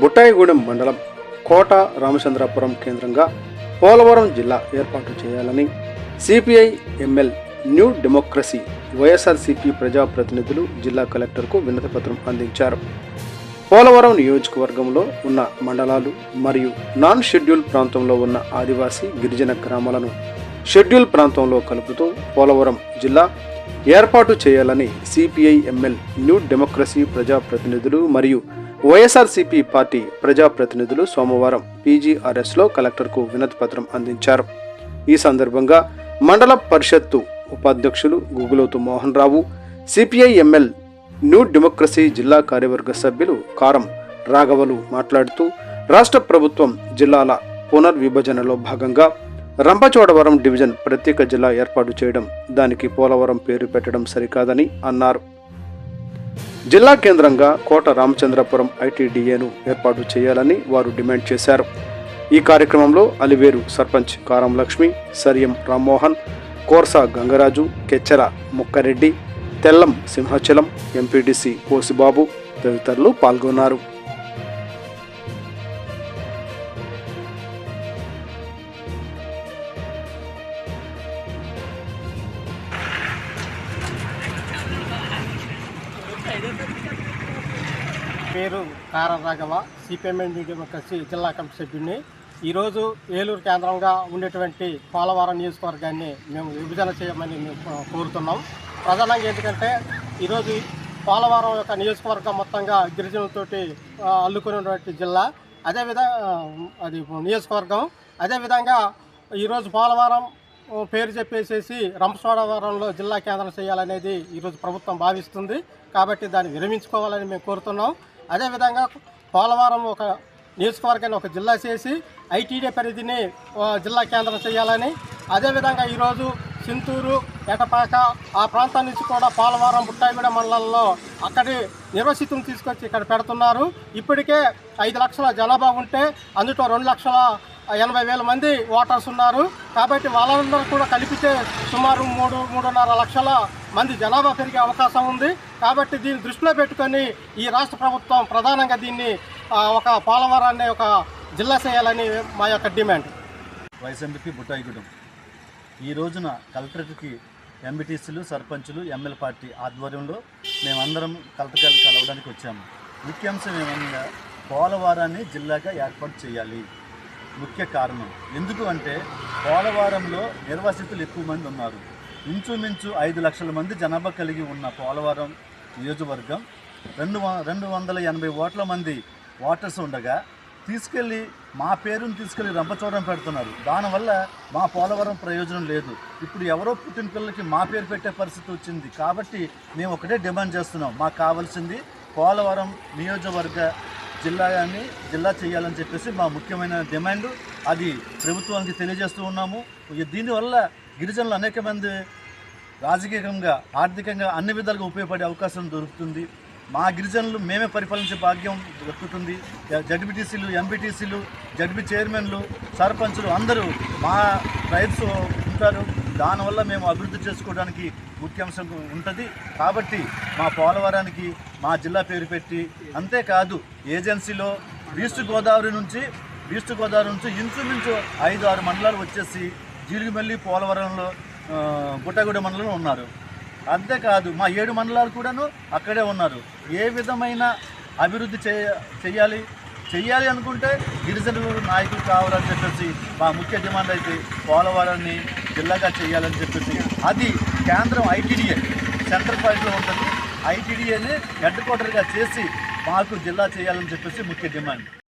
బుట్టాయిగూడెం మండలం కోట రామచంద్రాపురం కేంద్రంగా పోలవరం జిల్లా ఏర్పాటు చేయాలని CPI ML new democracy YSRCP ప్రజాప్రతినిధులు జిల్లా కలెక్టర్కు వినతిపత్రం అందించారు. పోలవరం నియోజకవర్గంలో ఉన్న మండలాలు మరియు నాన్ షెడ్యూల్ ప్రాంతంలో ఉన్న ఆదివాసీ గిరిజన గ్రామాలను షెడ్యూల్ ప్రాంతంలో కలుపుతూ పోలవరం జిల్లా ఏర్పాటు చేయాలని సిపిఐ ఎంఎల్ న్యూ డెమోక్రసీ ప్రజాప్రతినిధులు మరియు వైఎస్ఆర్సీపీ పార్టీ ప్రజాప్రతినిధులు సోమవారం పీజీఆర్ఎస్లో కలెక్టర్కు వినతిపత్రం అందించారు. ఈ సందర్భంగా మండల పరిషత్తు ఉపాధ్యక్షులు Gugulothu Mohan Rao CPI ML new democracy జిల్లా కార్యవర్గ సభ్యులు కారం రాఘవలు మాట్లాడుతూ రాష్ట్ర ప్రభుత్వం జిల్లాల పునర్విభజనలో భాగంగా రంపచోడవరం డివిజన్ ప్రత్యేక జిల్లా ఏర్పాటు చేయడం దానికి పోలవరం పేరు పెట్టడం సరికాదని అన్నారు. జిల్లా కేంద్రంగా కోట రామచంద్రపురం ఐటీడీఏను ఏర్పాటు చేయాలని వారు డిమాండ్ చేశారు. ఈ కార్యక్రమంలో అలివేరు సర్పంచ్ కారం లక్ష్మి సరియం రామ్మోహన్ కోర్సా గంగరాజు కెచ్చర ముక్కారెడ్డి తెల్లం సింహాచలం ఎంపీటీసీ కోసిబాబు తదితరులు పాల్గొన్నారు. పేరు కార రాఘవ సిపిఎంఎన్ కలిసి జిల్లా కమిటీ సభ్యుడిని. ఈరోజు ఏలూరు కేంద్రంగా ఉండేటువంటి పోలవరం నియోజకవర్గాన్ని మేము విభజన చేయమని మేము కోరుతున్నాం. ప్రధానంగా ఎందుకంటే ఈరోజు పోలవరం యొక్క నియోజకవర్గం మొత్తంగా గిరిజనులతోటి అల్లుకునేటువంటి జిల్లా. అదేవిధంగా అది నియోజకవర్గం. అదేవిధంగా ఈరోజు పోలవరం పేరు చెప్పేసేసి రంపచోడవరంలో జిల్లా కేంద్రం చేయాలనేది ఈరోజు ప్రభుత్వం భావిస్తుంది. కాబట్టి దాన్ని విరమించుకోవాలని మేము కోరుతున్నాం. అదేవిధంగా పోలవరం ఒక నియోజకవర్గాన్ని ఒక జిల్లా చేసి ఐటీడీ పరిధిని జిల్లా కేంద్రం చేయాలని. అదేవిధంగా ఈరోజు చింతూరు ఎటపాక ఆ ప్రాంతం నుంచి కూడా పోలవరం బుట్టాయిగూడ మండలంలో అక్కడి నిర్వసితులు తీసుకొచ్చి ఇక్కడ పెడుతున్నారు. ఇప్పటికే ఐదు లక్షల జనాభా ఉంటే అందులో రెండు లక్షల ఎనభై వేల మంది ఓటర్స్ ఉన్నారు. కాబట్టి వాళ్ళందరూ కూడా కలిపితే సుమారు మూడు మూడున్నర లక్షల మంది జనాభా పెరిగే అవకాశం ఉంది. కాబట్టి దీన్ని దృష్టిలో పెట్టుకొని ఈ రాష్ట్ర ప్రభుత్వం ప్రధానంగా దీన్ని ఒక పోలవరాన్ని ఒక జిల్లా చేయాలని మా యొక్క డిమాండ్. వైఎస్ఎంపీ బుట్టాయిగూడెం ఈ రోజున కలెక్టరేట్కి ఎంబీటీసీలు సర్పంచులు ఎమ్మెల్యే పార్టీ ఆధ్వర్యంలో మేమందరం కలెక్టర్ కలవడానికి వచ్చాము. ముఖ్యాంశం ఏమన్నా పోలవరాన్ని జిల్లాగా ఏర్పాటు చేయాలి. ముఖ్య కారణం. ఎందుకు అంటే పోలవరంలో నిర్వాసితులు ఎక్కువ మంది ఉన్నారు. ఇంచుమించు ఐదు లక్షల మంది జనాభా కలిగి ఉన్న పోలవరం నియోజకవర్గం రెండు రెండు వందల ఎనభై ఓట్ల మంది ఓటర్స్ ఉండగా తీసుకెళ్ళి మా పేరుని తీసుకెళ్ళి రంపచోడం పెడుతున్నారు. దానివల్ల మా పోలవరం ప్రయోజనం లేదు. ఇప్పుడు ఎవరో పుట్టిన పిల్లలకి మా పేరు పెట్టే పరిస్థితి వచ్చింది. కాబట్టి మేము ఒకటే డిమాండ్ చేస్తున్నాం. మాకు కావాల్సింది పోలవరం నియోజకవర్గ జిల్లాని జిల్లా చేయాలని చెప్పేసి మా ముఖ్యమైన డిమాండ్. అది ప్రభుత్వానికి తెలియజేస్తూ ఉన్నాము. దీనివల్ల గిరిజనులు అనేక మంది రాజకీయంగా ఆర్థికంగా అన్ని విధాలుగా ఉపయోగపడే అవకాశం దొరుకుతుంది. మా గిరిజనులు మేమే పరిపాలించే భాగ్యం దొరుకుతుంది. జడ్బిటీసీలు ఎంపీటీసీలు జడ్బీ చైర్మన్లు సర్పంచులు అందరూ మా రైట్స్ ఉంటారు. దానివల్ల మేము అభివృద్ధి చేసుకోవడానికి ముఖ్యాంశం ఉంటుంది. కాబట్టి మా పోలవరానికి మా జిల్లా పేరు పెట్టి అంతేకాదు ఏజెన్సీలో ఈస్ట్ గోదావరి నుంచి ఈస్ట్ గోదావరి నుంచి ఇంచుమించు ఐదు ఆరు మండలాలు వచ్చేసి జీలుగుమల్లి పోలవరంలో గుట్టగూడ మండలంలో ఉన్నారు. అంతేకాదు మా ఏడు మండలాలు కూడాను అక్కడే ఉన్నారు. ఏ విధమైన అభివృద్ధి చేయ చెయ్యాలి చేయాలి అనుకుంటే గిరిజనులు నాయకులు కావాలని చెప్పేసి మా ముఖ్య డిమాండ్ అయితే పోలవరాన్ని జిల్లాగా చేయాలని చెప్పేసి. అది కేంద్రం ఐటీడీఏ సెంట్రల్ పాయింట్లో ఉంటుంది. ఐటీడీఏని హెడ్ క్వార్టర్గా చేసి మాకు జిల్లా చేయాలని చెప్పేసి ముఖ్య డిమాండ్.